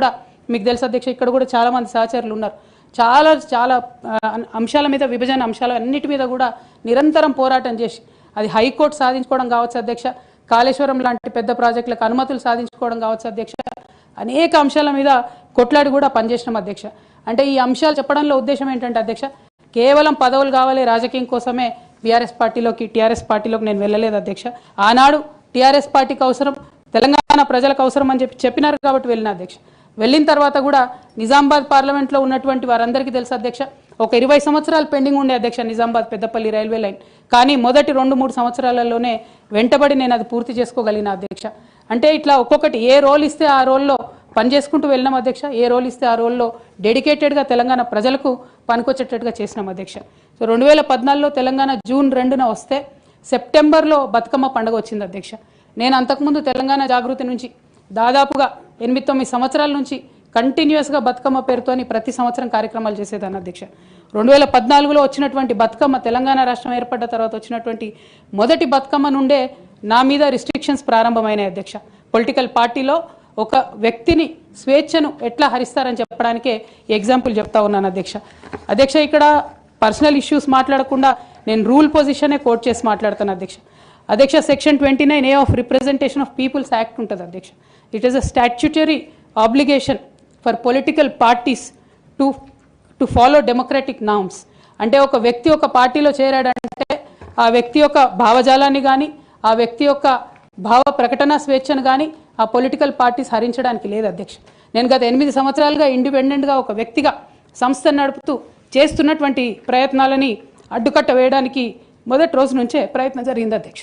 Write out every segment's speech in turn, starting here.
కూడా మీకు తెలుసు అధ్యక్ష ఇక్కడ కూడా చాలామంది సహచరులు ఉన్నారు. చాలా చాలా అంశాల మీద విభజన అంశాల అన్నిటి మీద కూడా నిరంతరం పోరాటం చేసి అది హైకోర్టు సాధించుకోవడం కావచ్చు అధ్యక్ష కాళేశ్వరం లాంటి పెద్ద ప్రాజెక్టులకు అనుమతులు సాధించుకోవడం కావచ్చు అధ్యక్ష అనేక అంశాల మీద కొట్లాడి కూడా పనిచేసినాం అధ్యక్ష. అంటే ఈ అంశాలు చెప్పడంలో ఉద్దేశం ఏంటంటే అధ్యక్ష కేవలం పదవులు కావాలి రాజకీయం కోసమే బీఆర్ఎస్ పార్టీలోకి టీఆర్ఎస్ పార్టీలోకి నేను వెళ్ళలేదు అధ్యక్ష. ఆనాడు టీఆర్ఎస్ పార్టీకి అవసరం తెలంగాణ ప్రజలకు అవసరం అని చెప్పి చెప్పినారు కాబట్టి వెళ్ళిన అధ్యక్ష. వెళ్ళిన తర్వాత కూడా నిజామాబాద్ పార్లమెంట్లో ఉన్నటువంటి వారందరికీ తెలుసు అధ్యక్ష. ఒక ఇరవై సంవత్సరాలు పెండింగ్ ఉండే అధ్యక్ష నిజామాబాద్ పెద్దపల్లి రైల్వే లైన్. కానీ మొదటి రెండు మూడు సంవత్సరాలలోనే వెంటబడి నేను అది పూర్తి చేసుకోగలిగిన అధ్యక్ష. అంటే ఇట్లా ఒక్కొక్కటి ఏ రోల్ ఇస్తే ఆ రోల్లో పనిచేసుకుంటూ వెళ్ళినాం అధ్యక్ష. ఏ రోల్ ఇస్తే ఆ రోల్లో డెడికేటెడ్గా తెలంగాణ ప్రజలకు పనికొచ్చేటట్టుగా చేసినాం అధ్యక్ష. సో రెండు వేల పద్నాలుగులో తెలంగాణ జూన్ రెండున వస్తే సెప్టెంబర్లో బతుకమ్మ పండుగ వచ్చింది అధ్యక్ష. నేను అంతకుముందు తెలంగాణ జాగృతి నుంచి దాదాపుగా ఎనిమిది తొమ్మిది సంవత్సరాల నుంచి కంటిన్యూస్గా బతుకమ్మ పేరుతోని ప్రతి సంవత్సరం కార్యక్రమాలు చేసేదాన్ని అధ్యక్ష. రెండు వేల పద్నాలుగులో వచ్చినటువంటి బతుకమ్మ తెలంగాణ రాష్ట్రం ఏర్పడ్డ తర్వాత వచ్చినటువంటి మొదటి బతుకమ్మ నుండే నా మీద రిస్ట్రిక్షన్స్ ప్రారంభమైనాయి అధ్యక్ష. పొలిటికల్ పార్టీలో ఒక వ్యక్తిని స్వేచ్ఛను ఎట్లా హరిస్తారని చెప్పడానికే ఎగ్జాంపుల్ చెప్తా ఉన్నాను అధ్యక్ష. అధ్యక్ష ఇక్కడ పర్సనల్ ఇష్యూస్ మాట్లాడకుండా నేను రూల్ పొజిషనే కోట్ చేసి మాట్లాడతాను అధ్యక్ష. అధ్యక్ష section twenty nine A of representation of peoples act ఉంటుంది అధ్యక్ష. It is a statutory obligation for political parties to to follow democratic norms అంటే ఒక వ్యక్తి ఒక పార్టీలో చేరాడంటే ఆ వ్యక్తి యొక్క భావజాలాన్ని కానీ ఆ వ్యక్తి యొక్క భావ ప్రకటన స్వేచ్ఛను కానీ ఆ పొలిటికల్ పార్టీస్ హరించడానికి లేదు అధ్యక్ష. నేను గత ఎనిమిది సంవత్సరాలుగా ఇండిపెండెంట్గా ఒక వ్యక్తిగా సంస్థను నడుపుతూ చేస్తున్నటువంటి ప్రయత్నాలని అడ్డుకట్ట వేయడానికి మొదటి రోజు నుంచే ప్రయత్నం జరిగింది అధ్యక్ష.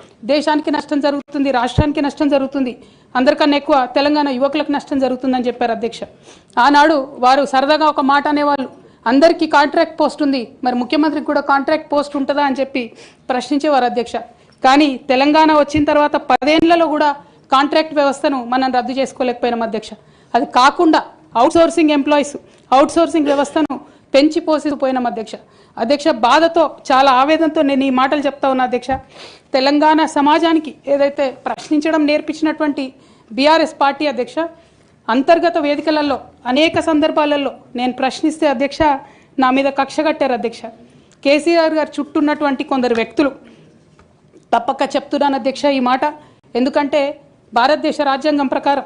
దేశానికి నష్టం జరుగుతుంది రాష్ట్రానికి నష్టం జరుగుతుంది. అందరికన్నా ఎక్కువ తెలంగాణ యువకులకు నష్టం జరుగుతుందని చెప్పారు అధ్యక్ష. ఆనాడు వారు సరదాగా ఒక మాట అనేవాళ్ళు. అందరికీ కాంట్రాక్ట్ పోస్ట్ ఉంది మరి ముఖ్యమంత్రికి కూడా కాంట్రాక్ట్ పోస్ట్ ఉంటుందా అని చెప్పి ప్రశ్నించేవారు అధ్యక్ష. కానీ తెలంగాణ వచ్చిన తర్వాత పదేళ్ళలో కూడా కాంట్రాక్ట్ వ్యవస్థను మనం రద్దు చేసుకోలేకపోయినాం అధ్యక్ష. అది కాకుండా అవుట్సోర్సింగ్ ఎంప్లాయీస్ అవుట్సోర్సింగ్ వ్యవస్థను పెంచి పోసిపోయినాం అధ్యక్ష. అధ్యక్ష బాధతో చాలా ఆవేదనతో నేను ఈ మాటలు చెప్తా ఉన్నా అధ్యక్ష. తెలంగాణ సమాజానికి ఏదైతే ప్రశ్నించడం నేర్పించినటువంటి బీఆర్ఎస్ పార్టీ అధ్యక్ష అంతర్గత వేదికలలో అనేక సందర్భాలలో నేను ప్రశ్నిస్తే అధ్యక్ష నా మీద కక్ష కట్టారు అధ్యక్ష. కేసీఆర్ గారు చుట్టూన్నటువంటి కొందరు వ్యక్తులు తప్పక చెప్తున్నాను అధ్యక్ష ఈ మాట. ఎందుకంటే భారతదేశ రాజ్యాంగం ప్రకారం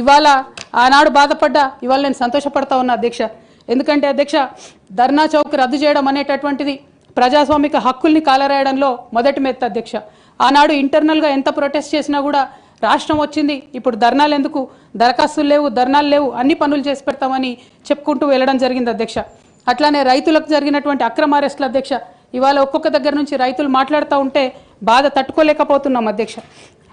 ఇవాళ ఆనాడు బాధపడ్డా ఇవాళ నేను సంతోషపడతా ఉన్నా అధ్యక్ష. ఎందుకంటే అధ్యక్ష ధర్నా చౌక్ రద్దు చేయడం అనేటటువంటిది ప్రజాస్వామిక హక్కుల్ని కాలరాయడంలో మొదటి మెత్త అధ్యక్ష. ఆనాడు ఇంటర్నల్గా ఎంత ప్రొటెస్ట్ చేసినా కూడా రాష్ట్రం వచ్చింది ఇప్పుడు ధర్నాలు ఎందుకు? దరఖాస్తులు లేవు ధర్నాలు లేవు అన్ని పనులు చేసి పెడతామని చెప్పుకుంటూ వెళ్ళడం జరిగింది అధ్యక్ష. అట్లానే రైతులకు జరిగినటువంటి అక్రమ అరెస్టుల అధ్యక్ష ఇవాళ ఒక్కొక్క దగ్గర నుంచి రైతులు మాట్లాడుతూ ఉంటే బాధ తట్టుకోలేకపోతున్నాం అధ్యక్ష.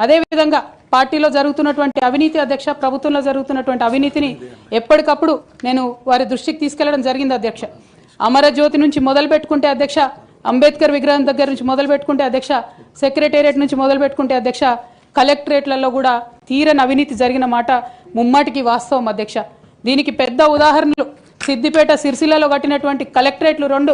అదేవిధంగా పార్టీలో జరుగుతున్నటువంటి అవినీతి అధ్యక్ష ప్రభుత్వంలో జరుగుతున్నటువంటి అవినీతిని ఎప్పటికప్పుడు నేను వారి దృష్టికి తీసుకెళ్ళడం జరిగింది అధ్యక్ష. అమరజ్యోతి నుంచి మొదలు పెట్టుకుంటే అధ్యక్ష అంబేద్కర్ విగ్రహం దగ్గర నుంచి మొదలు పెట్టుకుంటే అధ్యక్ష సెక్రటేరియట్ నుంచి మొదలు పెట్టుకుంటే అధ్యక్ష కలెక్టరేట్లలో కూడా తీరని అవినీతి జరిగిన మాట ముమ్మాటికి వాస్తవం అధ్యక్ష. దీనికి పెద్ద ఉదాహరణలు సిద్దిపేట సిరిసిల్లలో కట్టినటువంటి కలెక్టరేట్లు రెండు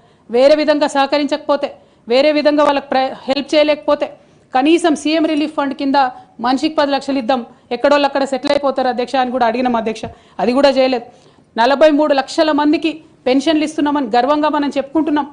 వేరే విధంగా సహకరించకపోతే వేరే విధంగా వాళ్ళకి ప్ర హెల్ప్ చేయలేకపోతే కనీసం సీఎం రిలీఫ్ ఫండ్ కింద మనిషికి పది లక్షలు ఇద్దాం ఎక్కడోళ్ళు అక్కడ సెటిల్ అయిపోతారు అధ్యక్ష అని కూడా అడిగినాం అధ్యక్ష. అది కూడా చేయలేదు. నలభై మూడు లక్షల మందికి పెన్షన్లు ఇస్తున్నామని గర్వంగా మనం చెప్పుకుంటున్నాం.